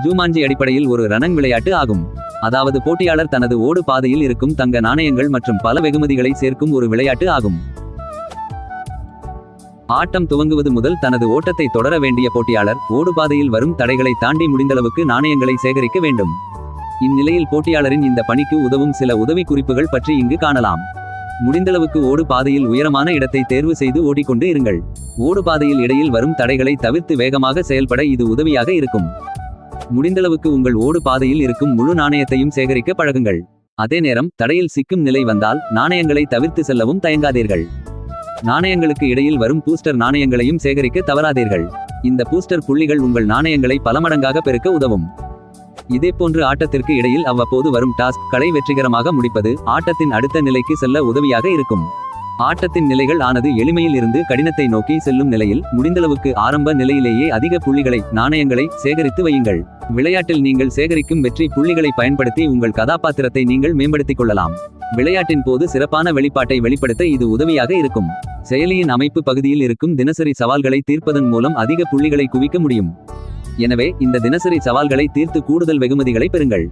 ஜூமாஞ்சி அடிப்படையில் ஒரு ரணங் விளையாட்டு ஆகும். அதாவது போட்டியாளர் தனது ஓடு பாதையில் இருக்கும் தங்க நாணயங்கள் மற்றும் பல வெகுமதிகளை சேர்க்கும் ஒரு விளையாட்டு ஆகும். ஆட்டம் துவங்குவது முதல் தனது ஓட்டத்தை தொடர வேண்டிய போட்டியாளர் ஓடுபாதையில் வரும் தடைகளை தாண்டி முடிந்தளவுக்கு நாணயங்களை சேகரிக்க வேண்டும். இந்நிலையில் போட்டியாளரின் இந்த பணிக்கு உதவும் சில உதவி குறிப்புகள் பற்றி இங்கு காணலாம். முடிந்தளவுக்கு ஓடு பாதையில் உயரமான இடத்தை தேர்வு செய்து ஓடிக்கொண்டு இருங்கள். ஓடு பாதையில் இடையில் வரும் தடைகளை தவிர்த்து வேகமாக செயல்பட இது உதவியாக இருக்கும். முடிந்தளவுக்கு உங்கள் ஓடு பாதையில் இருக்கும் முழு நாணயத்தையும் சேகரிக்க பழகுங்கள். அதே நேரம் தடையில் சிக்கும் நிலை வந்தால் நாணயங்களை தவிர்த்து செல்லவும் தயங்காதீர்கள். நாணயங்களுக்கு இடையில் வரும் பூஸ்டர் நாணயங்களையும் சேகரிக்க தவறாதீர்கள். இந்த பூஸ்டர் புள்ளிகள் உங்கள் நாணயங்களை பல மடங்காக பெருக்க உதவும். இதேபோன்று ஆட்டத்திற்கு இடையில் அவ்வப்போது வரும் டாஸ்க் களை வெற்றிகரமாக முடிப்பது ஆட்டத்தின் அடுத்த நிலைக்கு செல்ல உதவியாக இருக்கும். ஆட்டத்தின் நிலைகள் ஆனது எளிமையில் இருந்து கடினத்தை நோக்கி செல்லும் நிலையில் முடிந்தளவுக்கு ஆரம்ப நிலையிலேயே அதிக புள்ளிகளை நாணயங்களை சேகரித்து வையுங்கள். விளையாட்டில் நீங்கள் சேகரிக்கும் வெற்றி புள்ளிகளை பயன்படுத்தி உங்கள் கதாபாத்திரத்தை நீங்கள் மேம்படுத்திக் கொள்ளலாம். விளையாட்டின் போது சிறப்பான வெளிப்பாட்டை வெளிப்படுத்த இது உதவியாக இருக்கும். செயலியின் அமைப்பு பகுதியில் இருக்கும் தினசரி சவால்களை தீர்ப்பதன் மூலம் அதிக புள்ளிகளை குவிக்க முடியும். எனவே இந்த தினசரி சவால்களை தீர்த்து கூடுதல் வெகுமதிகளை பெறுங்கள்.